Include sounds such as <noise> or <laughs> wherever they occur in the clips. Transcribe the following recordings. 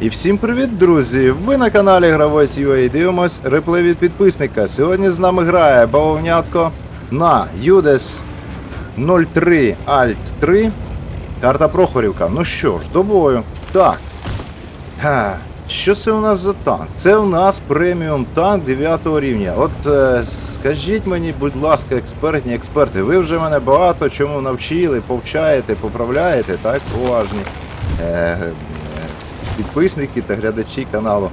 І всім привіт, друзі! Ви на каналі Гравець UA дивимось реплей від підписника. Сьогодні з нами грає бавовнятко на UDES 03 Alt 3. Карта Прохорівка. Ну що ж, до бою. Так. Ха. Що це у нас за танк? Це у нас преміум танк 9 рівня. От е, скажіть мені, будь ласка, експертні експерти, ви вже мене багато чому навчили, повчаєте, поправляєте, так, уважні е, підписники та глядачі каналу.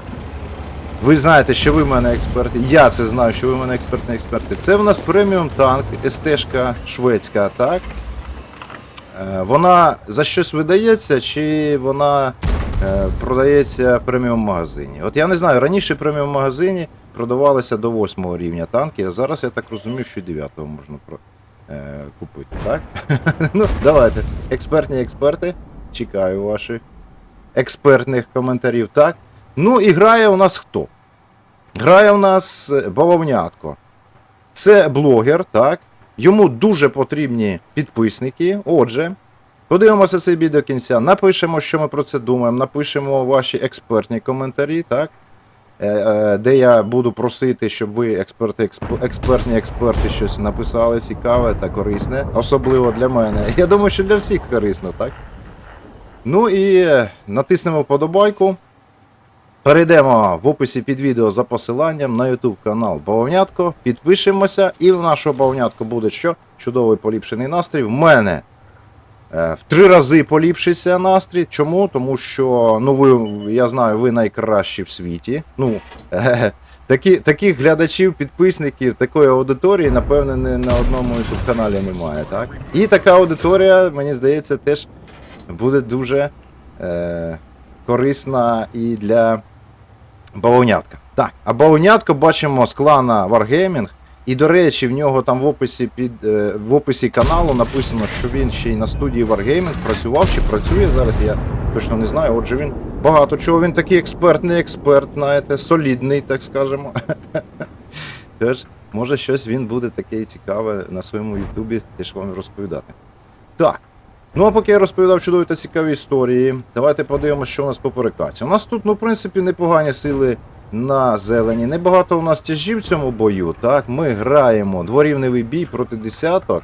Ви знаєте, що ви в мене експерти. Я це знаю, що ви в мене експертні експерти. Це в нас преміум танк, СТ-шка шведська, так? Е, Вона за щось видається, чи вона е, продається в преміум магазині? От я не знаю, раніше в преміум магазині продавалися до 8 рівня танки, а зараз я так розумію, що 9 можна е, купити, так? <laughs> ну, давайте. Експертні експерти. Чекаю ваших експертних коментарів, так? Ну і грає у нас хто? Грає у нас е, бавовнятко. Це блогер, так? Йому дуже потрібні підписники. Отже, подивимося цей бій до кінця. Напишемо, що ми про це думаємо. Напишемо ваші експертні коментарі, так? Е, е, Де я буду просити, щоб ви, експерти, експертні експерти, щось написали цікаве та корисне, особливо для мене. Я думаю, що для всіх корисно, так? Ну і е, натиснемо вподобайку. Перейдемо в описі під відео за посиланням на YouTube канал Бавовнятко. Підпишемося, і в нашого Бавовнятко буде що? Чудовий поліпшений настрій. В мене е, в три рази поліпшився настрій. Чому? Тому що, ну ви, я знаю, ви найкращі в світі. Ну, такі, таких глядачів, підписників, такої аудиторії, напевне, не на одному YouTube каналі немає. Так? І така аудиторія, мені здається, теж буде е, корисна і для бавовнятка. Так, а бавовнятко бачимо з клана Wargaming. І, до речі, в нього там в описі під е, в описі каналу написано, що він ще й на студії Wargaming працював чи працює зараз. Я точно не знаю. Отже, він багато чого. Він такий експертний експерт, знаєте, солідний, так скажемо. <laughs> Тож, може, щось він буде таке цікаве на своєму Ютубі теж вам розповідати. Так. Ну а поки я розповідав чудові та цікаві історії, давайте подивимося, що у нас по перекаці. У нас тут, ну, в принципі, непогані сили на зелені. Небагато у нас тяжів в цьому бою. Так, ми граємо дворівневий бій проти десяток.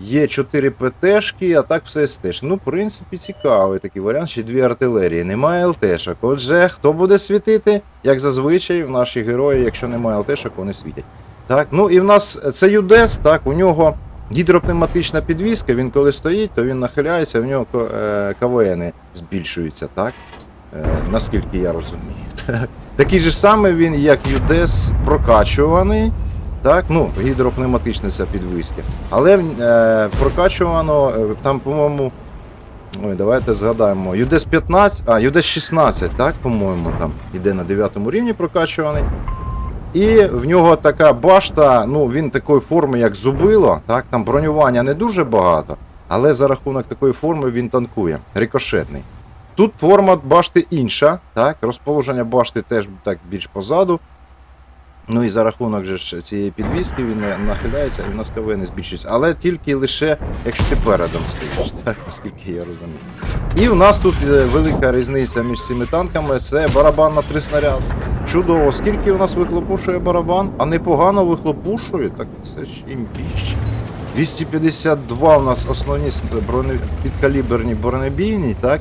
Є 4 ПТшки, а так все СТ. Ну, в принципі, цікавий такий варіант. Ще дві артилерії. Немає ЛТшок. Отже, хто буде світити? Як зазвичай, в наші герої, якщо немає ЛТшок, вони світять. Так, ну і в нас це ЮДЕС, так, у нього гідропневматична підвіска, він коли стоїть, то він нахиляється, в нього ко- е, КВН збільшуються, так? Е, наскільки я розумію. <laughs> Такий же самий він, як ЮДЕС, прокачуваний. Так, ну, гідропневматична ця підвіска. Але е, прокачувано, е, там, по-моєму. Ой, давайте згадаємо. ЮДЕС 15, а, ЮДЕС 16, так, по-моєму, там іде на 9 рівні прокачуваний. І в нього така башта, ну він такої форми, як зубило, так, там бронювання не дуже багато, але за рахунок такої форми він танкує, рикошетний. Тут форма башти інша, так, розположення башти теж так більш позаду. Ну і за рахунок же ж цієї підвіски він нахиляється і в нас КВ не збільшується. Але тільки лише якщо ти передом стоїш, так, наскільки я розумію. І в нас тут е, велика різниця між цими танками це барабан на три снаряди. Чудово, скільки у нас вихлопушує барабан, а непогано вихлопушує, так це ж імбіще. 252 у нас основні броне... підкаліберні бронебійні, так?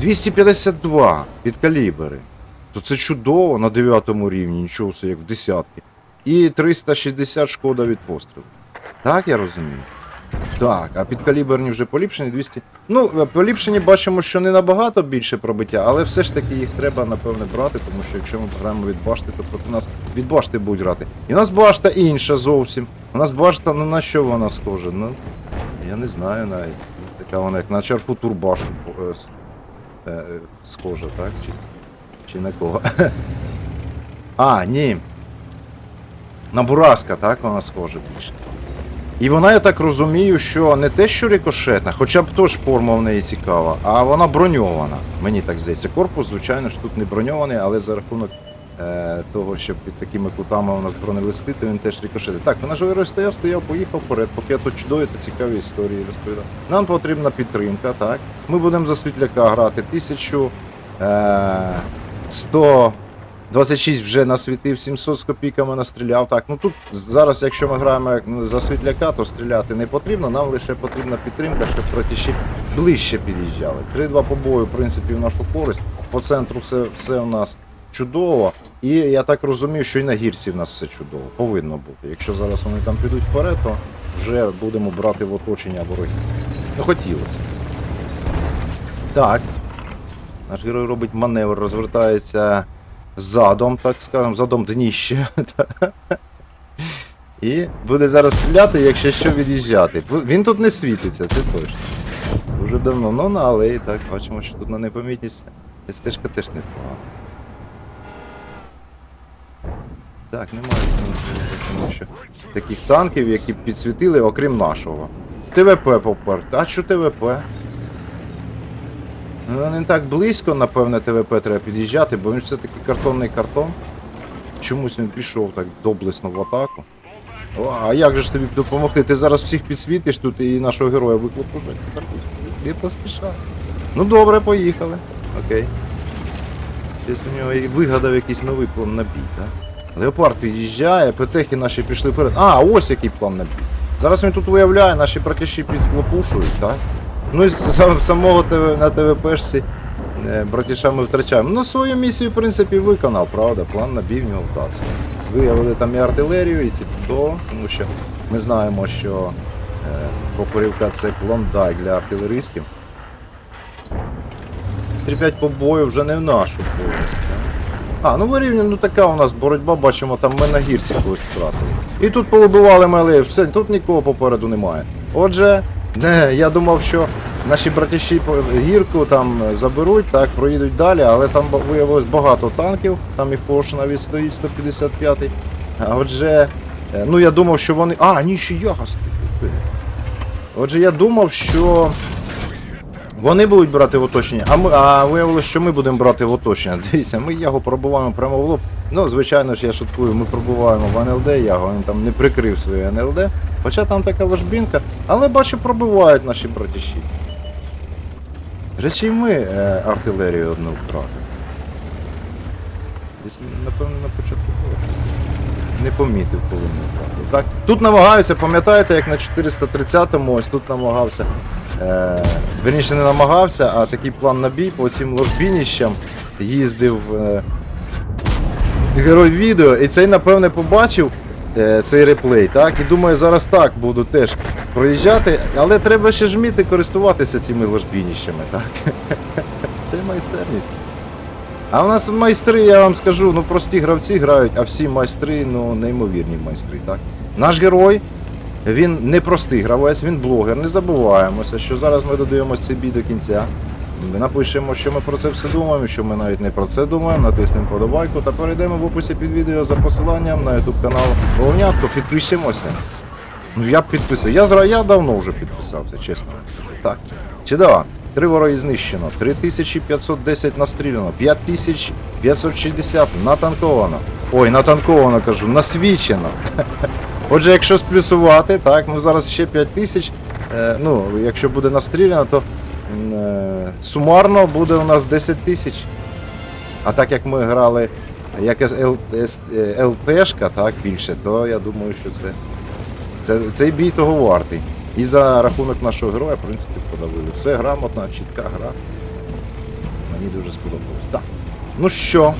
252 підкалібери. То це чудово на 9 рівні, нічого все як в десятки. І 360 шкода від пострілу. Так я розумію? Так, а підкаліберні вже поліпшені 200. Ну, поліпшені бачимо, що не набагато більше пробиття, але все ж таки їх треба, напевне, брати, тому що якщо ми граємо від башти, то проти нас від башти будуть грати. І у нас башта інша зовсім. У нас башта, ну на що вона схожа? Ну, я не знаю навіть. Така вона як на чарфутур башту е, е, е, схожа, так? Чи, чи на кого? А, ні. На Бураска, так вона схожа більше. І вона, я так розумію, що не те, що рикошетна, хоча б теж форма в неї цікава, а вона броньована. Мені так здається. Корпус, звичайно ж, тут не броньований, але за рахунок е, того, що під такими кутами у нас бронелисти, то він теж рикошетить. Так, вона ж герой стояв, поїхав вперед, поки я тут чудові та цікаві історії розповідав. Нам потрібна підтримка, так. Ми будемо за світляка грати 1100. Е, 100 26 вже насвітив, 700 з копійками настріляв. Так, ну тут зараз, якщо ми граємо за світляка, то стріляти не потрібно. Нам лише потрібна підтримка, щоб братіші ближче під'їжджали. 3-2 побою, в принципі, в нашу користь. По центру все, все у нас чудово. І я так розумію, що і на гірці в нас все чудово. Повинно бути. Якщо зараз вони там підуть вперед, то вже будемо брати в оточення ворогів. Ну хотілося. Так. Наш герой робить маневр, розвертається задом, так скажемо, задом дніще. І буде зараз стріляти, якщо що від'їжджати. Він тут не світиться, це точно. Дуже давно. Ну на алеї, так, бачимо, що тут на непомітність. Стежка теж не впала. Так, немає тому що таких танків, які підсвітили, окрім нашого. ТВП попер. А що ТВП? Ну, не так близько, напевне, ТВП треба під'їжджати, бо він ж все-таки картонний картон. Чомусь він пішов так доблесно в атаку. О, а як же ж тобі допомогти? Ти зараз всіх підсвітиш тут і нашого героя виклопу вже. Ти поспішай. Ну добре, поїхали. Окей. Десь у нього і вигадав якийсь новий план на бій, так? Леопард під'їжджає, ПТХи наші пішли вперед. А, ось який план на бій. Зараз він тут виявляє, наші братіші підклопушують, так? Ну і самого ТВ, на ТВПшці е, братіша ми втрачаємо. Ну, свою місію, в принципі, виконав, правда, план на нього вдався. Виявили там і артилерію, і це чудово, тому що ми знаємо, що е, Покорівка це клондайк для артилеристів. 3-5 побою вже не в нашу користь. А, ну вирівняно, ну така у нас боротьба, бачимо, там ми на гірці когось втратили. І тут повибивали мели, все, тут нікого попереду немає. Отже, не, я думав, що наші братіші по гірку там заберуть, так, проїдуть далі, але там виявилось багато танків, там і Порш навіть стоїть 155-й. А отже, е, ну я думав, що вони. А, ні, ще яга стоїть. Отже, я думав, що вони будуть брати в оточення, а ми а виявилося, що ми будемо брати в оточення. <laughs> Дивіться, ми його пробуваємо прямо в лоб. Ну, звичайно ж, я шуткую, ми пробуваємо в НЛД, Яго він там не прикрив своє НЛД. Хоча там така ложбінка, але бачу, пробивають наші братіші. Речі, ми е, артилерію одну втратили. Десь, напевно, на початку було. Не помітив, коли ми втратили. Так, тут намагаюся, пам'ятаєте, як на 430-му, ось тут намагався. Е, верніше не намагався, а такий план на бій по цим ложбініщам їздив е, герой відео, і цей, напевне, побачив е, цей реплей, так? І думаю, зараз так буду теж проїжджати, але треба ще ж вміти користуватися цими ложбініщами, так? <laughs> Це майстерність. А у нас майстри, я вам скажу, ну прості гравці грають, а всі майстри, ну неймовірні майстри, так? Наш герой, він не простий гравець, він блогер. Не забуваємося, що зараз ми додаємося цей бій до кінця. Ми напишемо, що ми про це все думаємо, що ми навіть не про це думаємо, натиснемо подобайку та перейдемо в описі під відео за посиланням на YouTube канал Головнятко, підпишемося. Ну я б підписав. Я зра я давно вже підписався, чесно. Так. Чудово. Три вороги знищено, 3510 настріляно, 5560 натанковано. Ой, натанковано кажу, насвічено. Отже, якщо сплюсувати, так, ну зараз ще 5000. Е, ну, якщо буде настріляно, то е, сумарно буде у нас 10 тисяч. А так як ми грали як е, ЛТшка, так, більше, то я думаю, що це, це цей бій того вартий. І за рахунок нашого героя, в принципі, подавили. Все грамотна, чітка гра. Мені дуже сподобалось. Так. Ну що?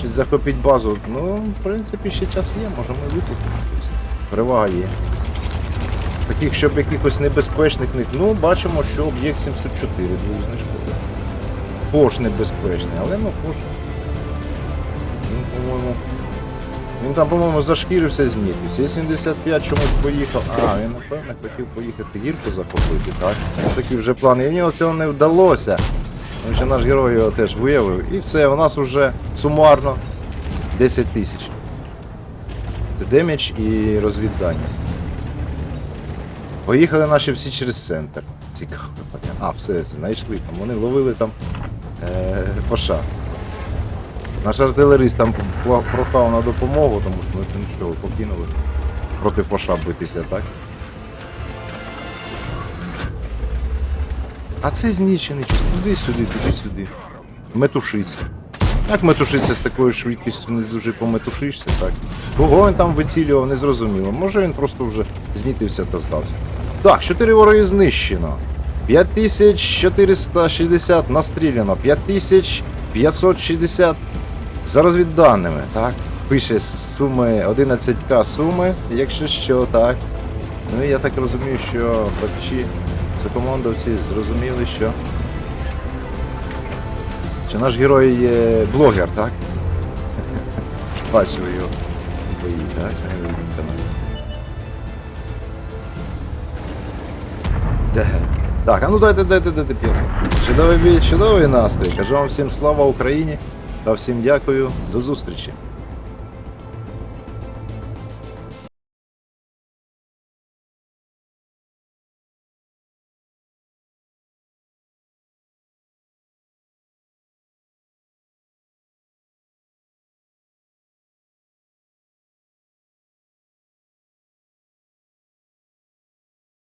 Щось захопіть базу. Ну, в принципі, ще час є, можемо викупити. Перевага є. Таких, щоб якихось небезпечних них. Ну, бачимо, що об'єкт 704 двох знешкодив. Пош небезпечний, але ну пош. Він, по-моєму. Він там, по-моєму, зашкірився знітився. І 75 чомусь поїхав. А, він напевно хотів поїхати гірку захопити, так? Такі вже плани. І в нього не вдалося. Тому наш герой його теж виявив. І все, у нас вже сумарно 10 тисяч. Це демедж і розвіддання. Поїхали наші всі через центр. Цікаво. А, все, знайшли там. Вони ловили там е, поша. Наш артилерист там прохав на допомогу, тому що ми що, покинули проти фоша битися, так? А це знічений, туди-сюди, туди-сюди. Метушиться. Як метушиться з такою швидкістю, не дуже пометушишся, так? Кого він там вицілював, не зрозуміло. Може він просто вже знітився та здався. Так, 4 вороги знищено. 5460 настріляно, 5560 за розвідданими, так? Пише суми 11к суми, якщо що, так. Ну і я так розумію, що бачі, це командовці зрозуміли, що. Що наш герой є блогер, так? <laughs> Бачив його бої, так? Каналі. Так, а ну дайте, дайте, дайте п'яту. Чудовий бій, чудовий настрій. Кажу вам всім слава Україні та всім дякую. До зустрічі.